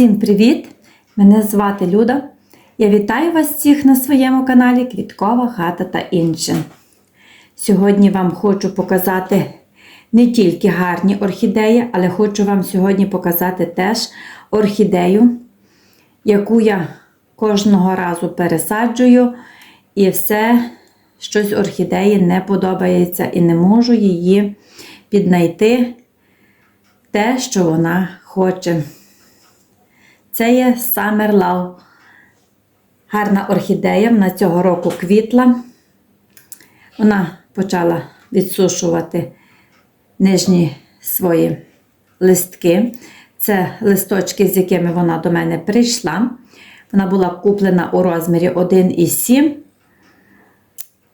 Всім привіт! Мене звати Люда. Я вітаю вас всіх на своєму каналі Квіткова хата та інше. Сьогодні вам хочу показати не тільки гарні орхідеї, але хочу вам сьогодні показати теж орхідею, яку я кожного разу пересаджую, і все щось орхідеї не подобається, і не можу її піднайти те, що вона хоче. Це є Summer Love. Гарна орхідея. Вона цього року квітла. Вона почала відсушувати нижні свої листки. Це листочки, з якими вона до мене прийшла. Вона була куплена у розмірі 1,7.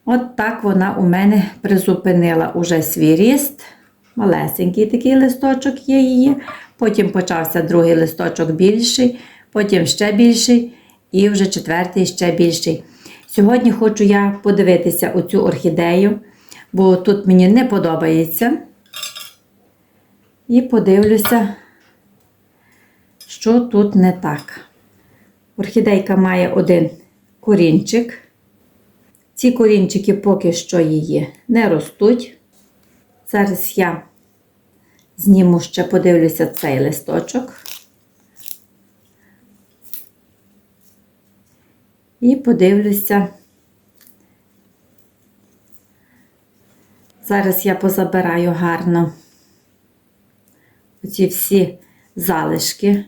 От так вона у мене призупинила уже свій ріст. Малесенький такий листочок є її. Потім почався другий листочок більший, потім ще більший, і вже четвертий ще більший. Сьогодні хочу я подивитися оцю орхідею, бо тут мені не подобається. І подивлюся, що тут не так. Орхідейка має один корінчик. Ці корінчики поки що її не ростуть. Зараз я зніму ще подивлюся цей листочок. І подивлюся. Зараз я позабираю гарно оці всі залишки,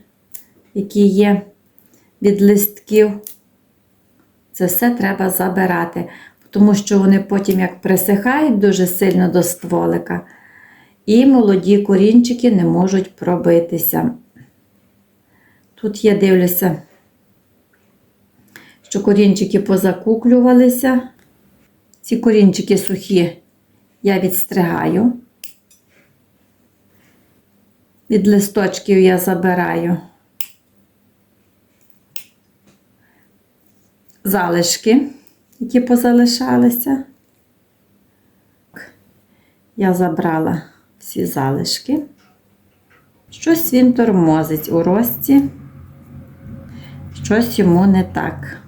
які є від листків. Це все треба забирати, тому що вони потім, як присихають дуже сильно до стволика, і молоді корінчики не можуть пробитися. Тут я дивлюся, що корінчики позакуклювалися. Ці корінчики сухі я відстригаю. Від листочків я забираю залишки, які позалишалися. Я забрала всі залишки. Щось він тормозить у рості, щось йому не так.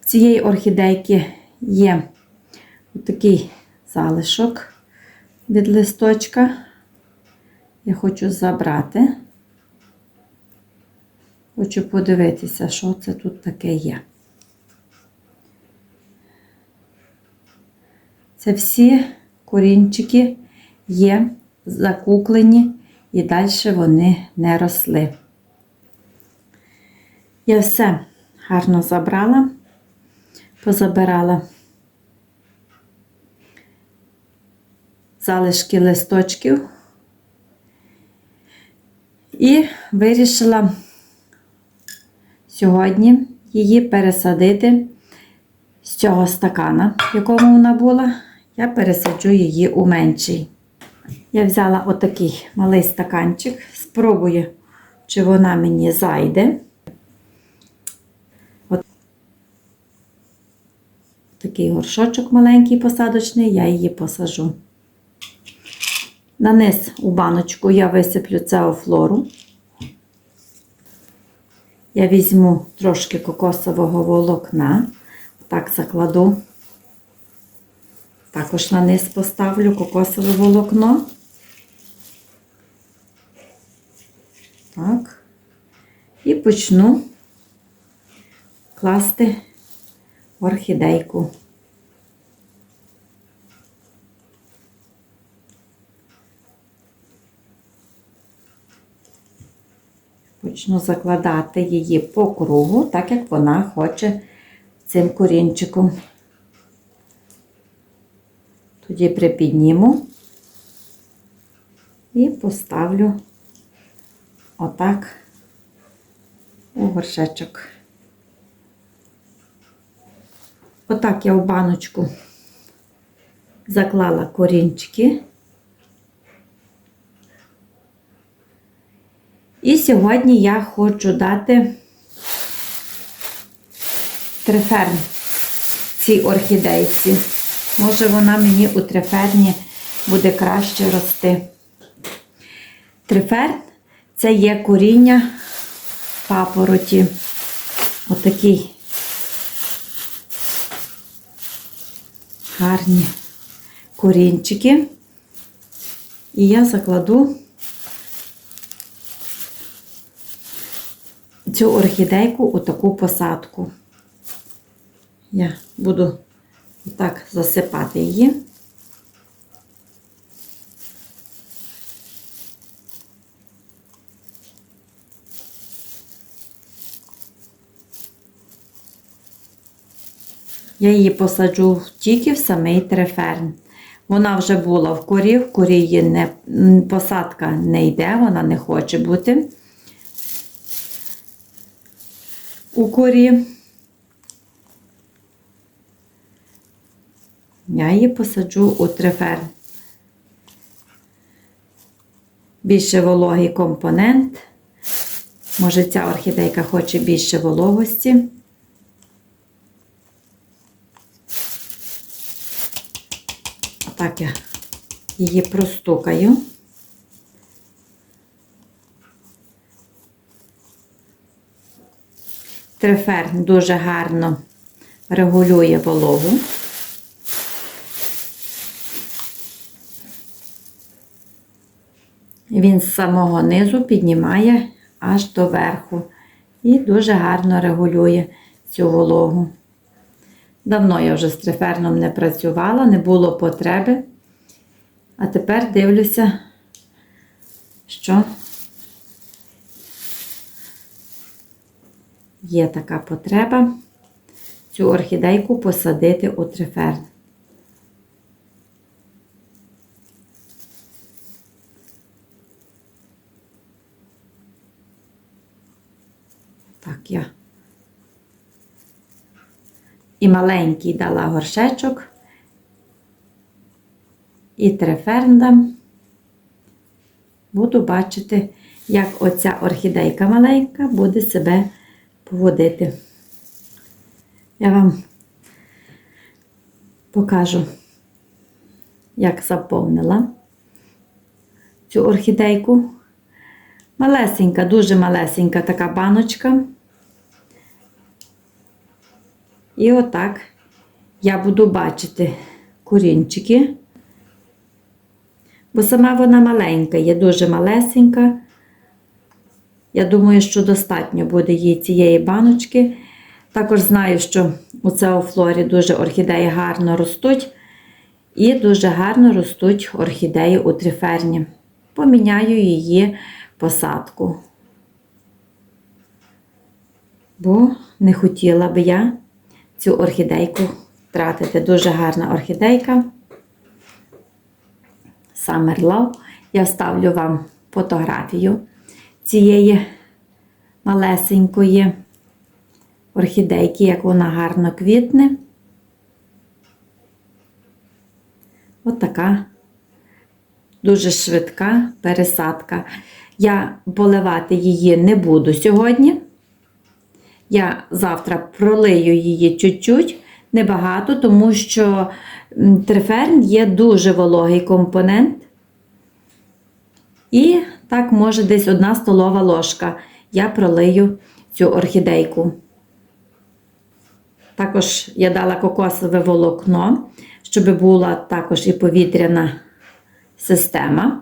В цієї орхідейки є такий залишок від листочка. Я хочу забрати. Хочу подивитися, що це тут таке є. Це всі корінчики є закуклені і далі вони не росли. Я все гарно забрала, позабирала. Залишки листочків. І вирішила сьогодні її пересадити з цього стакана, в якому вона була, я пересаджу її у менший. Я взяла отакий малий стаканчик, спробую, чи вона мені зайде. От такий горшочок маленький посадочний, я її посажу. На низ у баночку я висиплю цеофлору. Я візьму трошки кокосового волокна, так закладу. Також на низ поставлю кокосове волокно. Так. І почну класти орхідейку. Почну закладати її по кругу, так як вона хоче цим корінчиком. Тоді припідніму і поставлю отак у горшечок. Отак я в баночку заклала корінчики. І сьогодні я хочу дати триферн цій орхідейці. Може, вона мені у триферні буде краще рости. Триферн це є коріння папороті. Отакий гарні корінчики. І я закладу цю орхідейку у таку посадку. Я буду так засипати її. Я її посаджу тільки в самий треферн. Вона вже була в корі, в корі її не, посадка не йде, вона не хоче бути у корі. Я її посаджу у треферн. Більше вологий компонент. Може, ця орхідейка хоче більше вологості. Так я її простукаю. Трефер дуже гарно регулює вологу. Він з самого низу піднімає аж до верху і дуже гарно регулює цю вологу. Давно я вже з триферном не працювала, не було потреби. А тепер дивлюся, що є така потреба цю орхідейку посадити у триферн. Так, я і маленький дала горшечок, і трефернда. Буду бачити, як оця орхідейка маленька буде себе поводити. Я вам покажу, як заповнила цю орхідейку. Малесенька, дуже малесенька така баночка. І отак я буду бачити корінчики. Бо сама вона маленька, є дуже малесенька. Я думаю, що достатньо буде їй цієї баночки. Також знаю, що у цеофлорі дуже орхідеї гарно ростуть. І дуже гарно ростуть орхідеї у триферні. Поміняю її посадку. Бо не хотіла би я цю орхідейку тратити. Дуже гарна орхідейка. Summer Love. Я вставлю вам фотографію цієї малесенької орхідейки, як вона гарно квітне. От така дуже швидка пересадка. Я поливати її не буду сьогодні. Я завтра пролию її чуть-чуть, небагато, тому що триферн є дуже вологий компонент. І так, може, десь одна столова ложка. Я пролию цю орхідейку. Також я дала кокосове волокно, щоб була також і повітряна система.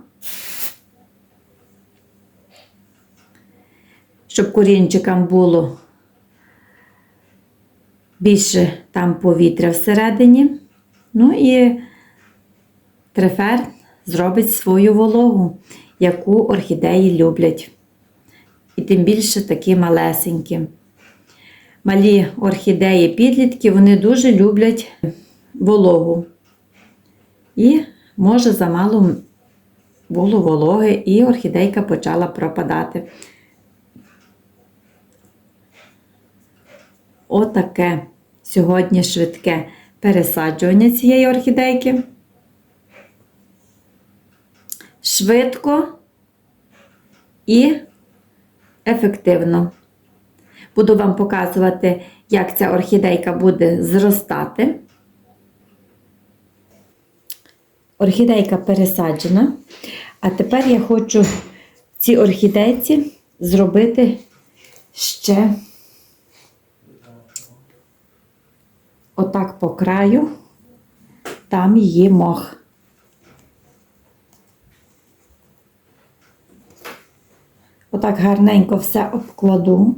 Щоб корінчикам було більше там повітря всередині. Ну і трефер зробить свою вологу, яку орхідеї люблять. І тим більше такі малесенькі. Малі орхідеї підлітки, вони дуже люблять вологу. І, може, замало було вологи, і орхідейка почала пропадати. Отаке сьогодні швидке пересаджування цієї орхідейки. Швидко і ефективно. Буду вам показувати, як ця орхідейка буде зростати. орхідейка пересаджена. А тепер я хочу цій орхідейці зробити ще отак по краю, там її мох. Отак гарненько все обкладу.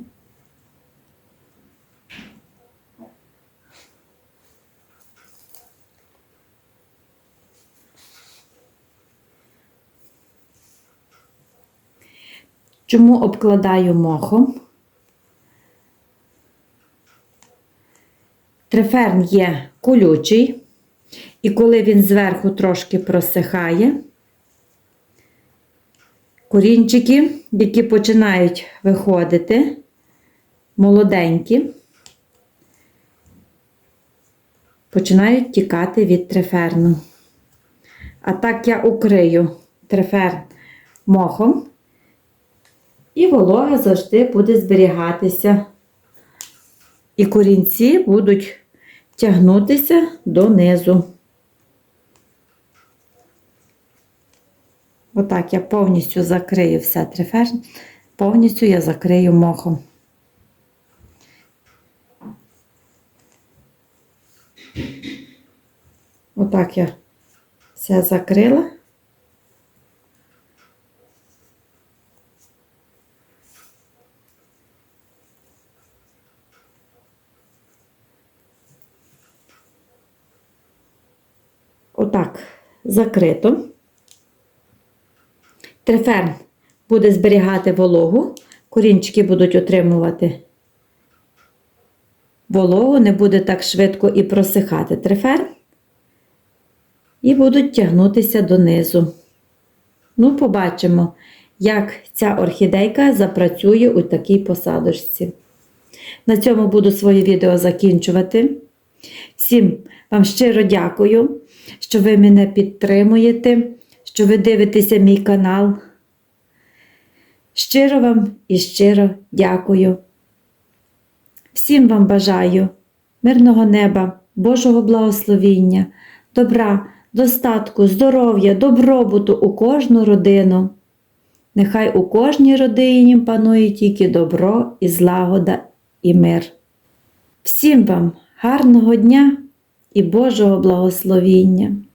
Чому обкладаю мохом? Триферн є колючий, і коли він зверху трошки просихає, корінчики, які починають виходити, молоденькі, починають тікати від триферну. А так я укрию триферн мохом, і волога завжди буде зберігатися. І корінці будуть тягнутися донизу. Отак я повністю закрию все трифер, повністю я закрию мохом. Отак я все закрила. Отак закрито. Триферн буде зберігати вологу, корінчики будуть отримувати вологу, не буде так швидко і просихати триферн. І будуть тягнутися донизу. Ну, побачимо, як ця орхідейка запрацює у такій посадочці. На цьому буду своє відео закінчувати. Всім вам щиро дякую, що ви мене підтримуєте, що ви дивитеся мій канал. Щиро вам і щиро дякую. Всім вам бажаю мирного неба, Божого благословіння, добра, достатку, здоров'я, добробуту у кожну родину. Нехай у кожній родині панує тільки добро і злагода і мир. Всім вам гарного дня і Божого благословіння!